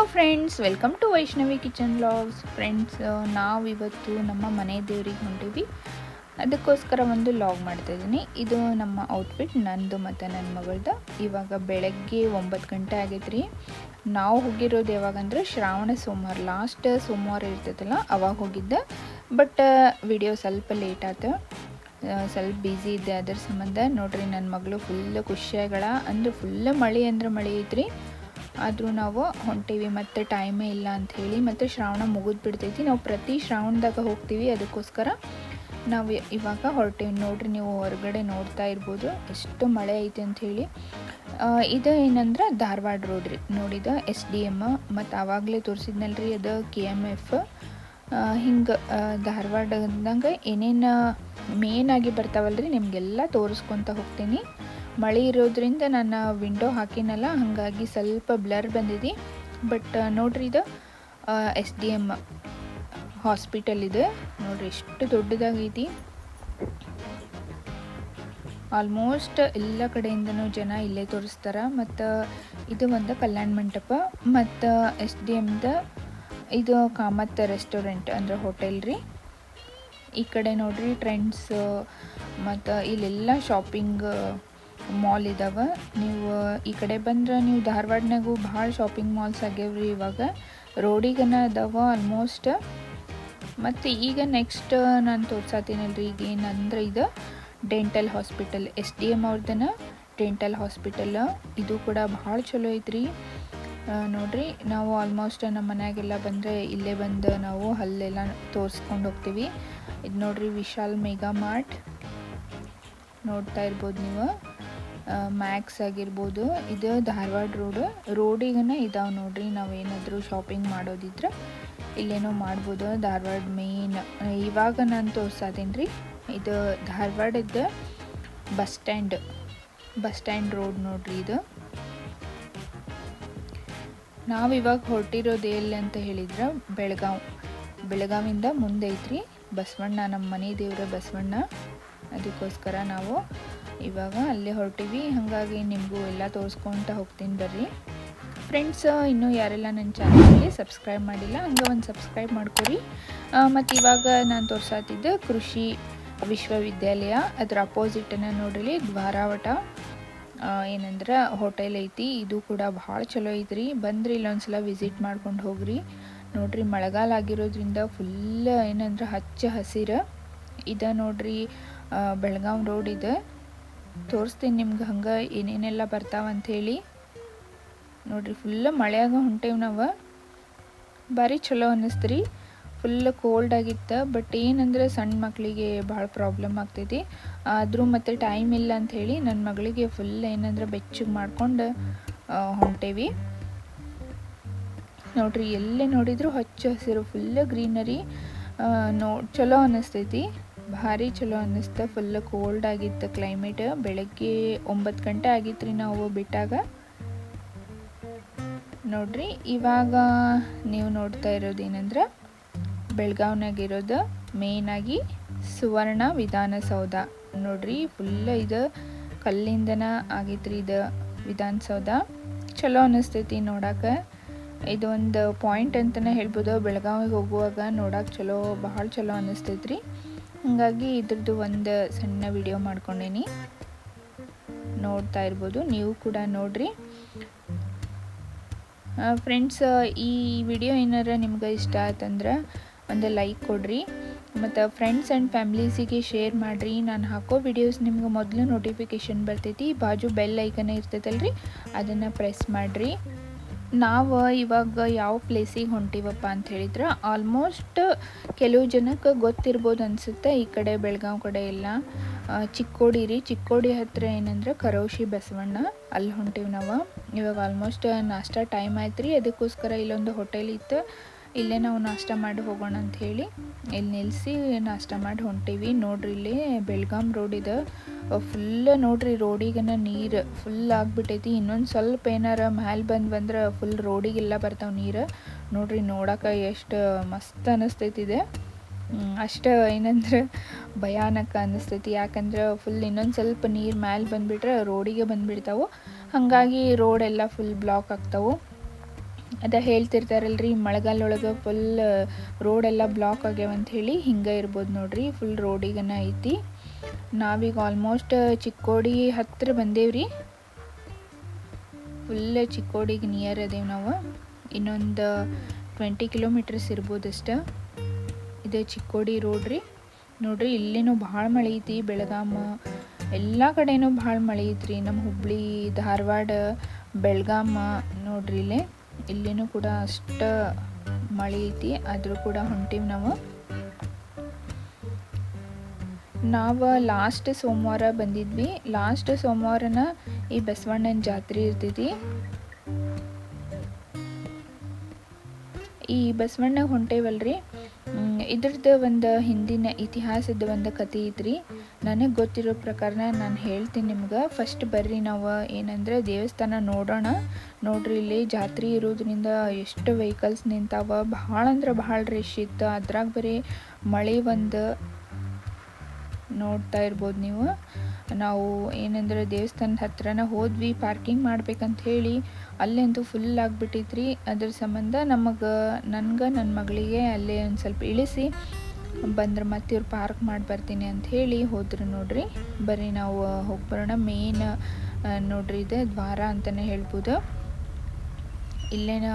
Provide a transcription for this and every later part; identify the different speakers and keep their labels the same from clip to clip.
Speaker 1: Hello friends welcome to Vaishnavi kitchen vlogs friends ನಾವು ಇವತ್ತು ನಮ್ಮ ಮನೆ ದೇವ್ರಿಗೆ ಹೊಂಟೀವಿ ಅದಕ್ಕೋಸ್ಕರ ಒಂದು ಲಾಗ್ ಮಾಡ್ತಾ ಇದ್ದೀನಿ. ಇದು ನಮ್ಮ ಔಟ್ಫಿಟ್ ನಂದು ಮತ್ತು ನನ್ನ ಮಗಳದ್ದು ಇವಾಗ ಬೆಳಗ್ಗೆ ಒಂಬತ್ತು ಗಂಟೆ ಆಗೈತೆ ರೀ ನಾವು ಹೋಗಿರೋದು ಯಾವಾಗಂದ್ರೆ ಶ್ರಾವಣ ಸೋಮವಾರ. ಲಾಸ್ಟ್ ಸೋಮವಾರ ಇರ್ತೈತಲ್ಲ, ಅವಾಗ ಹೋಗಿದ್ದೆ. ಬಟ್ ವಿಡಿಯೋ ಸ್ವಲ್ಪ ಲೇಟ್ ಆಯ್ತು ಸ್ವಲ್ಪ ಬ್ಯುಸಿ ಇದ್ದೆ. ಅದ್ರ ಸಂಬಂಧ ನೋಡ್ರಿ ನನ್ನ ಮಗಳು ಫುಲ್ ಖುಷಿಯಾಗಳ ಅಂದ್ರೆ ಫುಲ್ ಮಳೆ ಅಂದ್ರೆ ಮಳೆ ಐತ್ರಿ. ಆದರೂ ನಾವು ಹೊಂಟೀವಿ, ಮತ್ತೆ ಟೈಮೇ ಇಲ್ಲ ಅಂತ ಹೇಳಿ, ಮತ್ತು ಶ್ರಾವಣ ಮುಗಿದು ಬಿಡ್ತೈತಿ ನಾವು ಪ್ರತಿ ಶ್ರಾವಣದಾಗ ಹೋಗ್ತೀವಿ, ಅದಕ್ಕೋಸ್ಕರ ನಾವು ಇವಾಗ ಹೊರಟೀವಿ. ನೋಡ್ರಿ, ನೀವು ಹೊರಗಡೆ ನೋಡ್ತಾ ಇರ್ಬೋದು, ಎಷ್ಟು ಮಳೆ ಐತೆ ಅಂತ ಹೇಳಿ. ಇದು ಏನಂದ್ರೆ ಧಾರವಾಡ ರೋಡ್ ರೀ. ನೋಡಿದ ಎಸ್ ಡಿ ಎಂ ಮತ್ತು ಆವಾಗಲೇ ರೀ ಅದು ಕೆ ಎಂ ಎಫ್ ಹಿಂಗೆ ಧಾರವಾಡದಂಗೆ ಏನೇನು ಮೇನ್ ಆಗಿ ಬರ್ತಾವಲ್ರಿ, ನಿಮಗೆಲ್ಲ ತೋರಿಸ್ಕೊತ ಹೋಗ್ತೀನಿ. ಮಳೆ ಇರೋದ್ರಿಂದ ನನ್ನ ವಿಂಡೋ ಹಾಕಿನಲ್ಲ, ಹಾಗಾಗಿ ಸ್ವಲ್ಪ ಬ್ಲರ್ ಬಂದಿದೆ. ಬಟ್ ನೋಡ್ರಿ ಇದು ಎಸ್ ಡಿ ಎಂ ಹಾಸ್ಪಿಟಲ್ ಇದೆ. ನೋಡ್ರಿ ಎಷ್ಟು ದೊಡ್ಡದಾಗೈತಿ. ಆಲ್ಮೋಸ್ಟ್ ಎಲ್ಲ ಕಡೆಯಿಂದನೂ ಜನ ಇಲ್ಲೇ ತೋರಿಸ್ತಾರೆ. ಮತ್ತು, ಇದು ಒಂದು ಕಲ್ಯಾಣ ಮಂಟಪ. ಮತ್ತು ಎಸ್ ಡಿ ಎಮ್ದ ಇದು ಕಾಮತ್ ರೆಸ್ಟೋರೆಂಟ್ ಅಂದ್ರೆ ಹೋಟೆಲ್ ರೀ. ಈ ಕಡೆ ನೋಡ್ರಿ ಟ್ರೆಂಡ್ಸ್ ಮತ್ತು ಇಲ್ಲೆಲ್ಲ ಶಾಪಿಂಗ್ ಮಾಲ್ ಇದಾವೆ. ನೀವು, ಈ ಕಡೆ ಬಂದ್ರೆ ನೀವು ಧಾರವಾಡನಾಗೂ ಭಾಳ ಶಾಪಿಂಗ್ ಮಾಲ್ಸ್ ಆಗ್ಯಾವ್ರಿ ಇವಾಗ. ರೋಡಿಗನ ಅದಾವ ಆಲ್ಮೋಸ್ಟ್ ಮತ್ತು ಈಗ ನೆಕ್ಸ್ಟ್ ನಾನು ತೋರ್ಸತ್ತೀನಲ್ರಿ ಈಗ ಏನಂದ್ರೆ ಇದು dental hospital S D M ಅವ್ರದ್ದನ dental hospital ಇದು ಕೂಡ ಭಾಳ ಚಲೋ ಐತ್ರಿ. ನೋಡ್ರಿ, ನಾವು ಆಲ್ಮೋಸ್ಟ್ ನಮ್ಮ ಮನೆಯಾಗೆಲ್ಲ ಬಂದರೆ ಇಲ್ಲೇ ಬಂದು ನಾವು ಅಲ್ಲೆಲ್ಲ ತೋರಿಸ್ಕೊಂಡು ಹೋಗ್ತೀವಿ. ಇದು ನೋಡ್ರಿ ವಿಶಾಲ್ ಮೆಗಾ ಮಾರ್ಟ್. ನೋಡ್ತಾ ಇರ್ಬೋದು ನೀವು. ಮ್ಯಾಕ್ಸ್ ಆಗಿರ್ಬೋದು, ಇದು ಧಾರವಾಡ ರೋಡು ರೋಡಿಗನೇ ಇದಾವೆ ನೋಡ್ರಿ ನಾವು ಏನಾದರೂ ಶಾಪಿಂಗ್ ಮಾಡೋದಿದ್ರೆ ಇಲ್ಲೇನೋ ಮಾಡ್ಬೋದು. ಧಾರವಾಡ ಮೇನ್ ಇವಾಗ ನಾನು ತೋರಿಸ್ತೀನಿ ರೀ ಇದು ಧಾರವಾಡದ bus stand bus stand road ನೋಡ್ರಿ ಇದು. ನಾವು ಇವಾಗ ಹೊರಟಿರೋದು ಎಲ್ಲಿ ಅಂತ ಹೇಳಿದ್ರೆ, ಬೆಳಗಾವ್. ಬೆಳಗಾವಿಂದ ಮುಂದೆ ಐತ್ರಿ ಬಸವಣ್ಣ ನಮ್ಮ ಮನೆ ದೇವರ ಬಸವಣ್ಣ. ಅದಕ್ಕೋಸ್ಕರ ನಾವು ಇವಾಗ ಅಲ್ಲೇ ಹೊರಟಿವಿ. ಹಾಗಾಗಿ ನಿಮಗೂ ಎಲ್ಲ ತೋರಿಸ್ಕೊತ ಹೋಗ್ತೀನಿ ಬರ್ರಿ. ಫ್ರೆಂಡ್ಸ್ ಇನ್ನೂ ಯಾರೆಲ್ಲ ನನ್ನ ಚಾನಲ್ಗೆ ಸಬ್ಸ್ಕ್ರೈಬ್ ಮಾಡಿಲ್ಲ, ಹಂಗೆ ಒಂದು ಸಬ್ಸ್ಕ್ರೈಬ್ ಮಾಡ್ಕೊರಿ. ಮತ್ತು ಇವಾಗ ನಾನು ತೋರಿಸಾತಿದ್ದೆ ಕೃಷಿ ವಿಶ್ವವಿದ್ಯಾಲಯ, ಅದರ ಅಪೋಸಿಟನ್ನು ನೋಡ್ರಿ, ದ್ವಾರಾವಟ. ಏನಂದ್ರೆ ಹೋಟೆಲ್ ಐತಿ, ಇದು ಕೂಡ ಭಾಳ ಚಲೋ ಐತ್ರಿ. ಬಂದ್ರಿ ಇಲ್ಲೊಂದ್ಸಲ ವಿಸಿಟ್ ಮಾಡ್ಕೊಂಡು ಹೋಗ್ರಿ. ನೋಡ್ರಿ ಮಳೆಗಾಲ ಆಗಿರೋದ್ರಿಂದ ಫುಲ್ ಏನಂದ್ರೆ ಹಚ್ಚ ಹಸಿರು. ಇದು ನೋಡ್ರಿ ಬೆಳಗಾವಿ ಬೆಳಗಾಂ ರೋಡ್ ಇದೆ. ತೋರಿಸ್ತೀನಿ ನಿಮ್ಗೆ ಹಂಗೆ ಏನೇನೆಲ್ಲ ಬರ್ತಾವಂಥೇಳಿ ನೋಡ್ರಿ ಫುಲ್ ಮಳೆಯಾಗ ಹೊಂಟೇವ್ ನಾವು ಭಾರಿ ಚಲೋ ಅನ್ನಿಸ್ತ್ರಿ. ಫುಲ್ ಕೋಲ್ಡ್ ಆಗಿತ್ತು ಬಟ್ ಏನಂದ್ರೆ ಸಣ್ಣ ಮಕ್ಕಳಿಗೆ ಭಾಳ ಪ್ರಾಬ್ಲಮ್ ಆಗ್ತೈತಿ. ಆದರೂ ಮತ್ತೆ ಟೈಮ್ ಇಲ್ಲ ಅಂತ ಹೇಳಿ ನನ್ನ ಮಗಳಿಗೆ ಫುಲ್ ಏನಂದ್ರೆ ಬೆಚ್ಚಗೆ ಮಾಡ್ಕೊಂಡು ಹೊಂಟೇವಿ. ನೋಡ್ರಿ, ಎಲ್ಲೇ ನೋಡಿದ್ರು ಹಚ್ಚ ಹಸಿರು ಫುಲ್ ಗ್ರೀನರಿ ನೋ, ಚಲೋ ಅನ್ನಿಸ್ತೈತಿ. ಭಾರಿ ಚಲೋ ಅನ್ನಿಸ್ತು ಫುಲ್ ಕೋಲ್ಡ್ ಆಗಿತ್ತು ಕ್ಲೈಮೇಟ್ ಬೆಳಗ್ಗೆ ಒಂಬತ್ತು ಗಂಟೆ ಆಗಿತ್ತು ನಾವು ಬಿಟ್ಟಾಗ. ನೋಡ್ರಿ, ಇವಾಗ ನೀವು ನೋಡ್ತಾ ಇರೋದು ಏನಂದ್ರೆ ಬೆಳಗಾವ್ನಾಗಿರೋದು ಮೇಯ್ನಾಗಿ ಸುವರ್ಣ ವಿಧಾನಸೌಧ. ನೋಡ್ರಿ ಫುಲ್ ಇದು ಕಲ್ಲಿಂದನ ಆಗೈತ್ರಿ ಇದು ವಿಧಾನಸೌಧ. ಚಲೋ ಅನ್ನಿಸ್ತೈತಿ ನೋಡಕ್ಕೆ ಇದೊಂದು ಪಾಯಿಂಟ್ ಅಂತಲೇ ಹೇಳ್ಬೋದು. ಬೆಳಗಾವಿಗೆ ಹೋಗುವಾಗ ನೋಡಕ್ಕೆ ಚಲೋ ಭಾಳ ಚಲೋ ಅನ್ನಿಸ್ತೈತ್ರಿ. ಹಾಗಾಗಿ ಇದ್ರದ್ದು ಒಂದು ಸಣ್ಣ ವಿಡಿಯೋ ಮಾಡ್ಕೊಂಡೀನಿ. ನೋಡ್ತಾ ಇರ್ಬೋದು, ನೀವು ಕೂಡ ನೋಡ್ರಿ. ಫ್ರೆಂಡ್ಸ್ ಈ ವಿಡಿಯೋ ಏನಾರ ನಿಮ್ಗೆ ಇಷ್ಟ ಆಯ್ತಂದ್ರೆ ಒಂದು ಲೈಕ್ ಕೊಡ್ರಿ. ಮತ್ತು ಫ್ರೆಂಡ್ಸ್ ಆ್ಯಂಡ್ ಫ್ಯಾಮ್ಲೀಸಿಗೆ ಶೇರ್ ಮಾಡಿರಿ. ನಾನು ಹಾಕೋ ವಿಡಿಯೋಸ್ ನಿಮ್ಗೆ ಮೊದಲು ನೋಟಿಫಿಕೇಷನ್ ಬರ್ತೈತಿ. ಬಾಜು ಬೆಲ್ ಐಕನೇ ಇರ್ತೈತಲ್ರಿ, ಅದನ್ನು ಪ್ರೆಸ್ ಮಾಡಿರಿ. ನಾವು ಇವಾಗ ಯಾವ ಪ್ಲೇಸಿಗೆ ಹೊಂಟಿವಪ್ಪ ಅಂತ ಹೇಳಿದ್ರೆ ಆಲ್ಮೋಸ್ಟ್ ಕೆಲವು ಜನಕ್ಕೆ ಗೊತ್ತಿರ್ಬೋದು ಅನಿಸುತ್ತೆ ಈ ಕಡೆ ಬೆಳಗಾವ್ ಕಡೆ ಎಲ್ಲ. ಚಿಕ್ಕೋಡಿ ರೀ. ಚಿಕ್ಕೋಡಿ ಹತ್ತಿರ ಏನಂದ್ರೆ ಕರೋಶಿ ಬಸವಣ್ಣ ಅಲ್ಲಿ ಹೊಂಟಿವಿ ನಾವು. ಇವಾಗ ಆಲ್ಮೋಸ್ಟ್ ನಾಷ್ಟ ಟೈಮ್ ಆಯ್ತು ರೀ ಅದಕ್ಕೋಸ್ಕರ ಇಲ್ಲೊಂದು ಹೋಟೆಲ್ ಇತ್ತು. ಇಲ್ಲೇ ನಾವು ನಾಷ್ಟ ಮಾಡಿ ಹೋಗೋಣ ಅಂತ ಹೇಳಿ. ಇಲ್ಲಿ ನಿಲ್ಲಿಸಿ ನಾಷ್ಟ ಮಾಡಿ ಹೊಂಟೀವಿ. ನೋಡ್ರಿ ಇಲ್ಲಿ ಬೆಳಗಾಂ ರೋಡ್ ಇದೆ. ಫುಲ್ ನೋಡ್ರಿ ರೋಡಿಗನ ನೀರು ಫುಲ್ ಆಗಿಬಿಟ್ಟೈತಿ ಇನ್ನೊಂದು ಸ್ವಲ್ಪ ಏನಾರ ಮ್ಯಾಲೆ ಬಂದು ಬಂದ್ರೆ ಫುಲ್ ರೋಡಿಗೆಲ್ಲ ಬರ್ತಾವೆ ನೀರು. ನೋಡ್ರಿ ನೋಡೋಕೆ ಎಷ್ಟು ಮಸ್ತ್ ಅನ್ನಿಸ್ತೈತಿದೆ ಅಷ್ಟು ಏನಂದ್ರೆ ಭಯಾನಕ ಅನ್ನಿಸ್ತೈತಿ ಯಾಕಂದ್ರೆ ಫುಲ್ ಇನ್ನೊಂದು ಸ್ವಲ್ಪ ನೀರು ಮ್ಯಾಲೆ ಬಂದುಬಿಟ್ರೆ ರೋಡಿಗೆ ಬಂದುಬಿಡ್ತಾವೆ. ಹಾಗಾಗಿ ರೋಡೆಲ್ಲ ಫುಲ್ ಬ್ಲಾಕ್ ಆಗ್ತಾವೆ. ಅದ ಹೇಳ್ತಿರ್ತಾರಲ್ರಿ ಮಳೆಗಾಲ ಒಳಗೆ ಫುಲ್ ರೋಡೆಲ್ಲ ಬ್ಲಾಕ್ ಆಗ್ಯಾವ ಅಂತ ಹೇಳಿ ಹಿಂಗೆ ಇರ್ಬೋದು ನೋಡ್ರಿ ಫುಲ್ ರೋಡಿಗನ ಐತಿ. ನಾವೀಗ ಆಲ್ಮೋಸ್ಟ್ ಚಿಕ್ಕೋಡಿ ಹತ್ತಿರ ಬಂದೇವ್ರಿ. ಫುಲ್ ಚಿಕ್ಕೋಡಿಗೆ ನಿಯರ್ ಅದೇವು ನಾವು. ಇನ್ನೊಂದು ಟ್ವೆಂಟಿ ಕಿಲೋಮೀಟರ್ಸ್ ಇರ್ಬೋದು ಅಷ್ಟೇ. ಇದು ಚಿಕ್ಕೋಡಿ ರೋಡ್ ರೀ. ನೋಡ್ರಿ ಇಲ್ಲಿನೂ ಭಾಳ ಮಳೆ ಐತಿ, ಬೆಳಗಾಮ, ಎಲ್ಲ ಕಡೆನೂ ಭಾಳ ಮಳೆ ಐತ್ರಿ. ನಮ್ಮ ಹುಬ್ಬಳ್ಳಿ ಧಾರವಾಡ, ಬೆಳಗಾಮ, ನೋಡ್ರಿ ಇಲ್ಲೇ. ಇಲ್ಲಿನೂ ಕೂಡ ಅಷ್ಟ ಮಳೆ ಐತಿ, ಆದರೂ ಕೂಡ ಹೊಂಟೀವಿ ನಾವು. ನಾವು ಲಾಸ್ಟ್ ಸೋಮವಾರ ಬಂದಿದ್ವಿ. ಲಾಸ್ಟ್ ಸೋಮವಾರನ ಈ ಬಸವಣ್ಣನ ಜಾತ್ರೆ ಇರ್ತೈತಿ. ಈ ಬಸವಣ್ಣ ಹೊಂಟೇವಲ್ರಿ. ಇದ್ರದ್ದು ಒಂದು ಹಿಂದಿನ ಇತಿಹಾಸದ ಒಂದು ಕತೆ ಐತ್ರಿ. ನನಗೆ ಗೊತ್ತಿರೋ ಪ್ರಕಾರ ನಾನು ಹೇಳ್ತೀನಿ ನಿಮ್ಗೆ. ಫಸ್ಟ್ ಬರ್ರಿ ನಾವು, ಏನಂದ್ರೆ ದೇವಸ್ಥಾನ ನೋಡೋಣ. ನೋಡ್ರಿ ಇಲ್ಲಿ ಜಾತ್ರೆ ಇರೋದ್ರಿಂದ ಎಷ್ಟು ವೆಹಿಕಲ್ಸ್ ನಿಂತಾವ. ಭಾಳ ಅಂದ್ರೆ ಭಾಳ ರಶ್ ಇತ್ತು. ಅದ್ರಾಗ ಬರೀ ಮಳೆ ಒಂದು ನೋಡ್ತಾ ಇರ್ಬೋದು ನೀವು. ನಾವು ಏನಂದ್ರೆ ದೇವಸ್ಥಾನದ ಹತ್ರನ ಹೋದ್ವಿ ಪಾರ್ಕಿಂಗ್ ಮಾಡ್ಬೇಕಂತ ಹೇಳಿ. ಅಲ್ಲಂತೂ ಫುಲ್ ಆಗಿಬಿಟ್ಟಿತ್ರಿ. ಅದ್ರ ಸಂಬಂಧ ನಮಗೆ, ನನ್ಗೆ ನನ್ನ ಮಗಳಿಗೆ ಅಲ್ಲೇ ಒಂದು ಸ್ವಲ್ಪ ಇಳಿಸಿ. ಬಂದ್ರೆ ಮತ್ತೆ ಇವ್ರು ಪಾರ್ಕ್ ಮಾಡಿ ಬರ್ತೀನಿ ಅಂತ ಹೇಳಿ ಹೋದ್ರು ನೋಡ್ರಿ. ಬರೀ ನಾವು ಹೋಗಿ ಬರೋಣ ಮೇನ್ ನೋಡ್ರಿ ಇದೆ, ದ್ವಾರ ಅಂತಲೇ ಹೇಳ್ಬೋದು. ಇಲ್ಲೇನ,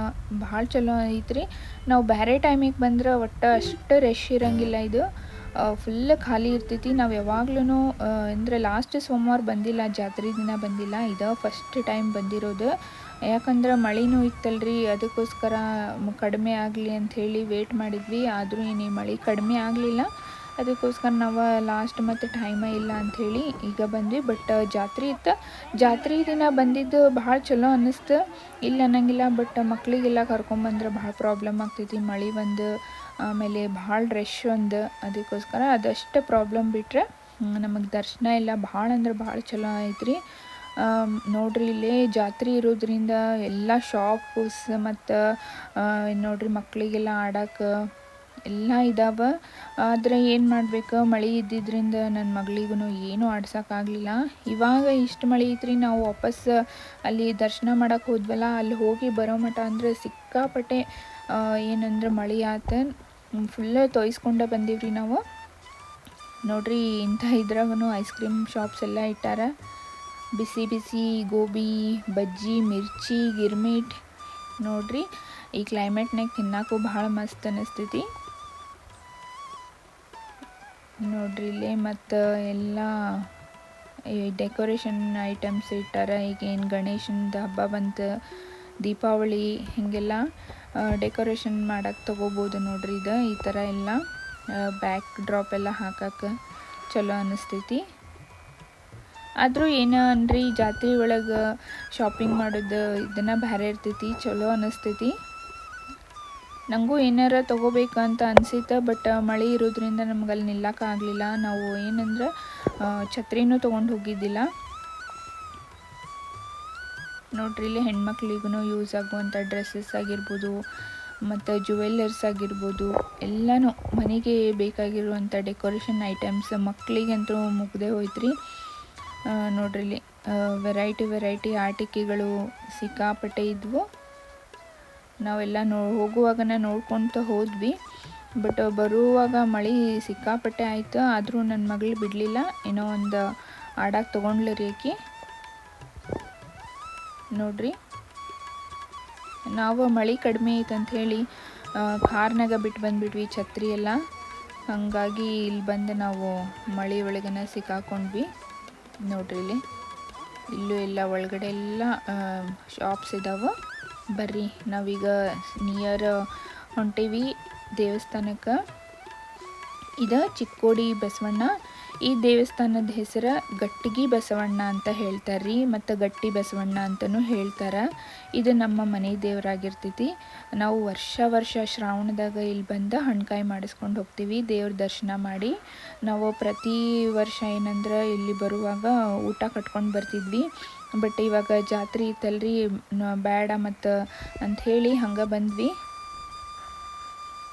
Speaker 1: ಭಾಳ ಚಲೋ ಐತ್ರಿ. ನಾವು ಬೇರೆ ಟೈಮಿಗೆ ಬಂದ್ರೆ ಒಟ್ಟು ಅಷ್ಟು ರಶ್ ಇರಂಗಿಲ್ಲ ಇದು. ಫುಲ್ ಖಾಲಿ ಇರ್ತೈತಿ. ನಾವು ಯಾವಾಗ್ಲೂ ಅಂದರೆ ಲಾಸ್ಟ್ ಸೋಮವಾರ ಬಂದಿಲ್ಲ, ಜಾತ್ರೆ ದಿನ ಬಂದಿಲ್ಲ. ಇದು ಫಸ್ಟ್ ಟೈಮ್ ಬಂದಿರೋದು. ಯಾಕಂದ್ರೆ ಮಳೆನೂ ಇತ್ತಲ್ರಿ, ಅದಕ್ಕೋಸ್ಕರ ಕಡಿಮೆ ಆಗಲಿ ಅಂಥೇಳಿ ವೇಟ್ ಮಾಡಿದ್ವಿ. ಆದರೂ ಏನು ಮಳೆ ಕಡಿಮೆ ಆಗಲಿಲ್ಲ. ಅದಕ್ಕೋಸ್ಕರ ನಾವು ಲಾಸ್ಟ್ ಮತ್ತು ಟೈಮೇ ಇಲ್ಲ ಅಂಥೇಳಿ ಈಗ ಬಂದ್ವಿ. ಬಟ್ ಜಾತ್ರೆ ಇತ್ತು. ಜಾತ್ರೆ ದಿನ ಬಂದಿದ್ದು ಭಾಳ ಚಲೋ ಅನ್ನಿಸ್ತು. ಇಲ್ಲ ಅನ್ನಂಗಿಲ್ಲ ಬಟ್ ಮಕ್ಕಳಿಗೆಲ್ಲ ಕರ್ಕೊಂಬಂದ್ರೆ ಭಾಳ ಪ್ರಾಬ್ಲಮ್ ಆಗ್ತೈತಿ. ಮಳೆ ಒಂದು, ಆಮೇಲೆ ಭಾಳ ರಶ್ ಒಂದು. ಅದಕ್ಕೋಸ್ಕರ ಅದಷ್ಟು ಪ್ರಾಬ್ಲಮ್ ಬಿಟ್ಟರೆ ನಮಗೆ ದರ್ಶನ ಎಲ್ಲ ಭಾಳ ಅಂದ್ರೆ ಭಾಳ ಚಲೋ ಐತ್ರಿ. ನೋಡ್ರಿ ಇಲ್ಲಿ ಜಾತ್ರೆ ಇರೋದ್ರಿಂದ ಎಲ್ಲ ಶಾಪ್ಸ್ ಮತ್ತು ನೋಡ್ರಿ ಮಕ್ಕಳಿಗೆಲ್ಲ ಆಡಕ್ಕೆ ಎಲ್ಲ ಇದಾವೆ. ಆದರೆ ಏನು ಮಾಡ್ಬೇಕು? ಮಳೆ ಇದ್ದಿದ್ದರಿಂದ ನನ್ನ ಮಗಳಿಗೂ ಏನೂ ಆಡ್ಸೋಕ್ಕಾಗಲಿಲ್ಲ ಇವಾಗ ಇಷ್ಟು ಮಳೆ ಐತ್ರಿ, ನಾವು ವಾಪಸ್ ಅಲ್ಲಿ ದರ್ಶನ ಮಾಡೋಕ್ಕೆ ಹೋದ್ವಲ್ಲ, ಅಲ್ಲಿ ಹೋಗಿ ಬರೋ ಮಠ ಅಂದರೆ ಸಿಕ್ಕಾಪಟ್ಟೆ ಏನಂದ್ರೆ ಮಳೆ ಆತ. ಫುಲ್ ತೊಯ್ಸ್ಕೊಂಡೆ ಬಂದೀವ್ರಿ ನಾವು. ನೋಡ್ರಿ ಇಂಥ ಇದ್ರಾಗೂ ಐಸ್ ಕ್ರೀಮ್ ಶಾಪ್ಸ್ ಎಲ್ಲ ಇಟ್ಟಾರ. ಬಿಸಿ ಬಿಸಿ ಗೋಬಿ, ಬಜ್ಜಿ, ಮಿರ್ಚಿ, ಗಿರ್ಮಿಟ್. ನೋಡ್ರಿ, ಈ ಕ್ಲೈಮೇಟ್ನಾಗ ತಿನ್ನಕ್ಕೂ ಭಾಳ ಮಸ್ತ್ ಅನ್ನಿಸ್ತೈತಿ ನೋಡ್ರಿ ಇಲ್ಲೇ ಮತ್ತು ಎಲ್ಲ ಈ ಡೆಕೋರೇಷನ್ ಐಟಮ್ಸ್ ಇಟ್ಟಾರ. ಈಗೇನು ಗಣೇಶನದು ಹಬ್ಬ ಬಂತು, ದೀಪಾವಳಿ ಹೀಗೆಲ್ಲ ಡೆಕೋರೇಷನ್ ಮಾಡಕ್ಕೆ ತೊಗೋಬೋದು ನೋಡ್ರಿ ಇದು. ಈ ಥರ ಎಲ್ಲ ಬ್ಯಾಕ್ ಡ್ರಾಪ್ ಎಲ್ಲ ಹಾಕಕ್ಕೆ ಚಲೋ ಅನ್ನಿಸ್ತೈತಿ ಆದರೂ ಏನು ಅನ್ರಿ ಜಾತ್ರೆ ಒಳಗೆ ಶಾಪಿಂಗ್ ಮಾಡೋದು ಇದನ್ನು ಬೇರೆ ಇರ್ತೈತಿ ಚಲೋ ಅನ್ನಿಸ್ತೈತಿ ನನಗೂ ಏನಾರ ತೊಗೋಬೇಕು ಅಂತ ಅನಿಸಿತ್ತು ಬಟ್ ಮಳೆ ಇರೋದ್ರಿಂದ ನಮ್ಗೆ ಅಲ್ಲಿ ನಿಲ್ಲಕ್ಕಾಗಲಿಲ್ಲ ನಾವು ಏನಂದ್ರೆ ಛತ್ರಿನೂ ತೊಗೊಂಡು ಹೋಗಿದ್ದಿಲ್ಲ. ನೋಡ್ರಿ ಇಲ್ಲಿ ಹೆಣ್ಮಕ್ಳಿಗೂ ಯೂಸ್ ಆಗುವಂಥ ಡ್ರೆಸ್ಸಸ್ ಆಗಿರ್ಬೋದು ಮತ್ತು ಜುವೆಲ್ಲರ್ಸ್ ಆಗಿರ್ಬೋದು ಎಲ್ಲನೂ ಮನೆಗೆ ಬೇಕಾಗಿರುವಂಥ ಡೆಕೋರೇಷನ್ ಐಟಮ್ಸ್ ಮಕ್ಕಳಿಗಂತೂ ಮುಗ್ದೇ ಹೋಯ್ತು ಆ, ನೋಡ್ರಿ ಇಲ್ಲಿ ವೆರೈಟಿ ವೆರೈಟಿ ಆಟಿಕೆಗಳು ಸಿಕ್ಕಾಪಟ್ಟೆ ಇದ್ವು. ನಾವೆಲ್ಲ ನೋ, ಹೋಗುವಾಗನ ನೋಡ್ಕೊತ ಹೋದ್ವಿ. ಬಟ್ ಬರುವಾಗ ಮಳೆ ಸಿಕ್ಕಾಪಟ್ಟೆ ಆಯಿತು. ಆದರೂ ನನ್ನ ಮಗಳು ಬಿಡಲಿಲ್ಲ. ಏನೋ ಒಂದು ಆಡಕ್ಕೆ ತೊಗೊಂಡ್ಲಿ ಆಕಿ ನೋಡ್ರಿ. ನಾವು ಮಳೆ ಕಡಿಮೆ ಐತಂತ ಹೇಳಿ ಕಾರ್ನಾಗ ಬಿಟ್ಟು ಬಂದ್ಬಿಟ್ವಿ ಛತ್ರಿ ಎಲ್ಲ. ಹಾಗಾಗಿ ಇಲ್ಲಿ ಬಂದು ನಾವು ಮಳೆ ಒಳಗನ ಸಿಕ್ಕಾಕೊಂಡ್ವಿ. ನೋಡ್ರಿ ಇಲ್ಲಿ. ಇಲ್ಲೂ ಎಲ್ಲ ಒಳಗಡೆ ಎಲ್ಲ ಶಾಪ್ಸ್ ಇದಾವೆ. ಬರ್ರಿ, ನಾವೀಗ ನಿಯರ್ ಹೊಂಟೀವಿ ದೇವಸ್ಥಾನಕ್ಕೆ. ಇದು ಚಿಕ್ಕೋಡಿ ಬಸವಣ್ಣ ಈ ದೇವಸ್ಥಾನದ ಹೆಸರು ಗಟ್ಟಿಗಿ ಬಸವಣ್ಣ ಅಂತ ಹೇಳ್ತಾರೆ ರೀ ಮತ್ತು ಗಟ್ಟಿ ಬಸವಣ್ಣ ಅಂತಲೂ ಹೇಳ್ತಾರೆ. ಇದು ನಮ್ಮ ಮನೆ ದೇವರಾಗಿರ್ತೈತಿ. ನಾವು ವರ್ಷ ವರ್ಷ ಶ್ರಾವಣದಾಗ ಇಲ್ಲಿ ಬಂದು ಹಣ್ಕಾಯಿ ಮಾಡಿಸ್ಕೊಂಡು ಹೋಗ್ತೀವಿ, ದೇವ್ರ ದರ್ಶನ ಮಾಡಿ. ನಾವು ಪ್ರತಿ ವರ್ಷ ಏನಂದ್ರೆ ಇಲ್ಲಿ ಬರುವಾಗ ಊಟ ಕಟ್ಕೊಂಡು ಬರ್ತಿದ್ವಿ. ಬಟ್ ಇವಾಗ ಜಾತ್ರೆ ಇತ್ತಲ್ರಿ ಬೇಡ ಮತ್ತು ಅಂಥೇಳಿ ಹಂಗೆ ಬಂದ್ವಿ.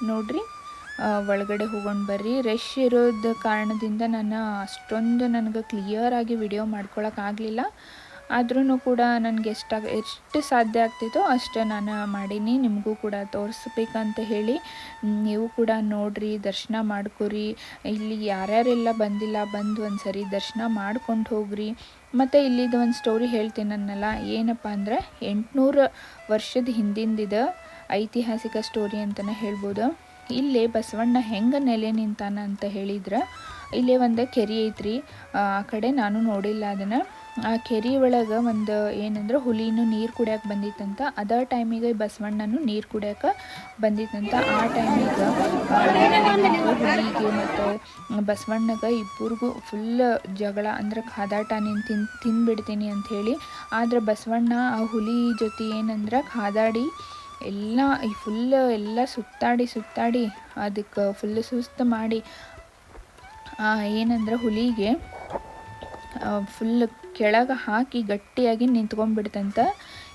Speaker 1: ನೋಡ್ರಿ. ಒಳಗಡೆ ಹೋಗೊಂಡು ಬರ್ರಿ. ರಶ್ ಇರೋದ ಕಾರಣದಿಂದ ನಾನು ಅಷ್ಟೊಂದು ನನಗೆ ಕ್ಲಿಯರ್ ಆಗಿ ವಿಡಿಯೋ ಮಾಡ್ಕೊಳಕ್ಕಾಗಲಿಲ್ಲ ಆದ್ರೂ ಕೂಡ ನನಗೆ ಎಷ್ಟಾಗ ಎಷ್ಟು ಸಾಧ್ಯ ಆಗ್ತಿತ್ತೋ ಅಷ್ಟು ನಾನು ಮಾಡೀನಿ. ನಿಮಗೂ ಕೂಡ ತೋರಿಸ್ಬೇಕಂತ ಹೇಳಿ. ನೀವು ಕೂಡ ನೋಡ್ರಿ, ದರ್ಶನ ಮಾಡ್ಕೊರಿ. ಇಲ್ಲಿ ಯಾರ್ಯಾರೆಲ್ಲ ಬಂದಿಲ್ಲ, ಬಂದು ಒಂದು ಸರಿ ದರ್ಶನ ಮಾಡ್ಕೊಂಡು ಹೋಗ್ರಿ. ಮತ್ತು ಇಲ್ಲಿದ್ದು ಒಂದು ಸ್ಟೋರಿ ಹೇಳ್ತೀನಿ ನನ್ನಲ್ಲ. ಏನಪ್ಪ ಅಂದರೆ, ಎಂಟುನೂರು ವರ್ಷದ ಹಿಂದಿಂದಿದ ಐತಿಹಾಸಿಕ ಸ್ಟೋರಿ ಅಂತಲೇ ಹೇಳ್ಬೋದು. ಇಲ್ಲೇ ಬಸವಣ್ಣ ಹೆಂಗೆ ನೆಲೆ ನಿಂತಾನ ಅಂತ ಹೇಳಿದ್ರೆ, ಇಲ್ಲೇ ಒಂದು ಕೆರೆ ಐತ್ರಿ, ಆ ಕಡೆ ನಾನು ನೋಡಿಲ್ಲ ಅದನ್ನು. ಆ ಕೆರೆ ಒಳಗೆ ಒಂದು ಏನಂದ್ರೆ ಹುಲಿನೂ ನೀರು ಕುಡಿಯೋಕೆ ಬಂದಿತ್ತಂತ, ಅದ ಟೈಮಿಗೆ ಬಸವಣ್ಣನು ನೀರು ಕುಡಿಯೋಕೆ ಬಂದಿತ್ತಂತ. ಆ ಟೈಮಿಗೆ ಹುಲಿಗೆ ಮತ್ತು ಬಸವಣ್ಣಗೆ ಇಬ್ಬರಿಗೂ ಫುಲ್ ಜಗಳ ಅಂದ್ರೆ ಕಾದಾಟ ನೀನು ತಿನ್ ತಿನ್ಬಿಡ್ತೀನಿ ಅಂತ ಹೇಳಿ. ಆದ್ರೆ ಬಸವಣ್ಣ ಆ ಹುಲಿ ಜೊತೆ ಏನಂದ್ರೆ ಕಾದಾಡಿ ಎಲ್ಲ ಈ ಫುಲ್ ಎಲ್ಲ ಸುತ್ತಾಡಿ ಸುತ್ತಾಡಿ ಅದಕ್ಕೆ ಫುಲ್ ಸುಸ್ತು ಮಾಡಿ ಏನಂದ್ರೆ ಹುಲಿಗೆ ಫುಲ್ ಕೆಳಗೆ ಹಾಕಿ ಗಟ್ಟಿಯಾಗಿ ನಿಂತ್ಕೊಂಡ್ಬಿಡ್ತಂತ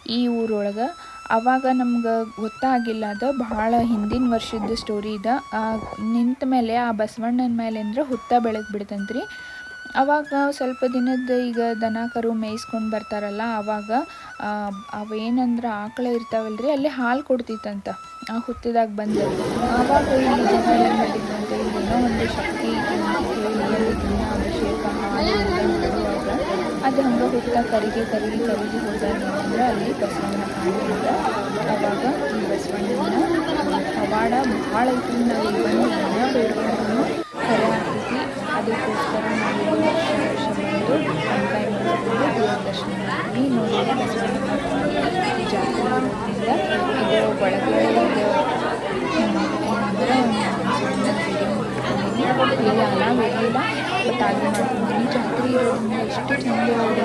Speaker 1: ಈ ಊರೊಳಗೆ. ಆವಾಗ ನಮ್ಗೆ ಗೊತ್ತಾಗಿಲ್ಲ ಅದು ಭಾಳ ಹಿಂದಿನ ವರ್ಷದ ಸ್ಟೋರಿ ಇದೆ. ನಿಂತ ಮೇಲೆ ಆ ಬಸವಣ್ಣನ ಮೇಲೆ ಅಂದ್ರೆ ಹುತ್ತ ಬೆಳಗ್ಗೆ ಬಿಡ್ತಂತ್ರಿ ಅವಾಗ ಸ್ವಲ್ಪ ದಿನದ ಈಗ ದನ ಕರು ಮೇಯಿಸ್ಕೊಂಡು ಬರ್ತಾರಲ್ಲ ಅವಾಗ ಆ, ಅವೇನಂದ್ರೆ ಆಕಳ ಇರ್ತಾವಲ್ರಿ, ಅಲ್ಲಿ ಹಾಲು ಕೊಡ್ತಿತ್ತಂತ, ಆ ಹುತ್ತದಾಗ ಬಂದು. ಆವಾಗ ಇಲ್ಲಿ ಜನ ಏನು ಮಾಡಿದ್ರಂತೆ? ಇಲ್ಲೇನೋ ಒಂದು ಶಕ್ತಿ ಅಭಿಷೇಕ ಅದು ಹಂಗೆ ಹುತ್ತ ಕರಿಗೆ ಕರಿಗೆ ಕರಿಗೆ ಹೋದಾಗ ಏನಂದ್ರೆ ಅಲ್ಲಿ ಬಸವಣ್ಣ ಕಾಣಿಲ್ಲ ಅವಾಗ ಈ ಬಸವಣ್ಣನ ಪವಾಡ ಭಾಳ ಐತಿ ನಾವು ಇಲ್ಲಿ ಬಂದು ಬೇಡ್ಕೊಂಡ್ರು ಕರೆ ಆಗ್ತೈತಿ ಅದಕ್ಕೋಸ್ಕರ ನಾವು ವರ್ಷ ವರ್ಷ ದರ್ಶನ ಮಾಡ್ತೀವಿ ನೋಡಿ ಜಾತ್ರೆ ಇರೋದ್ರಿಂದ ಇದು ಒಳಗಡೆ ಏನಂದ್ರೆ ಇರಲಿಲ್ಲ ಬಟ್ ಜಾತ್ರೆ ಇರೋದ್ರಿಂದ ಎಷ್ಟು ಚೆಂದ ಮಾಡಿ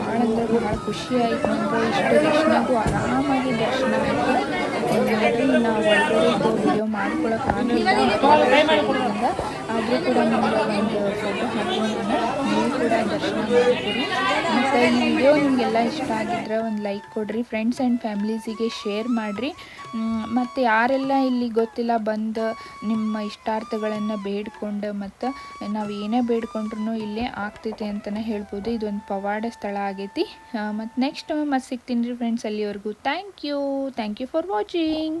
Speaker 1: ಭಾಳ ಅಂದ್ರೆ ಭಾಳ ಖುಷಿ ಆಯ್ತು. ನಂಗೆ ಇಷ್ಟು ದರ್ಶನಕ್ಕೂ ಆರಾಮಾಗಿ ದರ್ಶನ ಆಯಿತು. ನಾವು ಒಳಗಡೆ ವಿಡಿಯೋ ಮಾಡ್ಕೊಳಕ್ಕಾಗಲಿಲ್ಲ ಆಗಿರೋದ್ರಿಂದ ಆದರೂ ಕೂಡ ನಿಮ್ಮ ಒಂದು ಫೋಟೋ ಹಾಕ್ಕೊಂಡು ನೀವು ಕೂಡ ದರ್ಶನ ಮಾಡ್ತೀರಿ ಮತ್ತು ಈ ವಿಡಿಯೋ ನಿಮಗೆಲ್ಲ ಇಷ್ಟ ಆಗಿದ್ರೆ ಒಂದು ಲೈಕ್ ಕೊಡಿರಿ ಫ್ರೆಂಡ್ಸ್ ಆ್ಯಂಡ್ ಫ್ಯಾಮಿಲೀಸಿಗೆ ಶೇರ್ ಮಾಡಿರಿ. ಮತ್ತು ಯಾರೆಲ್ಲ ಇಲ್ಲಿ ಗೊತ್ತಿಲ್ಲ ಬಂದು ನಿಮ್ಮ ಇಷ್ಟಾರ್ಥಗಳನ್ನು ಬೇಡ್ಕೊಂಡು ಮತ್ತು ನಾವು ಏನೇ ಬೇಡ್ಕೊಂಡ್ರೂ ಇಲ್ಲೇ ಆಗ್ತೈತೆ ಅಂತಲೇ ಹೇಳ್ಬೋದು. ಇದೊಂದು ಪವಾಡ ಸ್ಥಳ ಆಗೈತಿ. ಮತ್ತು ನೆಕ್ಸ್ಟ್ ಮತ್ತೆ ಸಿಗ್ತೀನಿ ರೀ ಫ್ರೆಂಡ್ಸ್ ಅಲ್ಲಿವರೆಗೂ. Thank you thank you for watching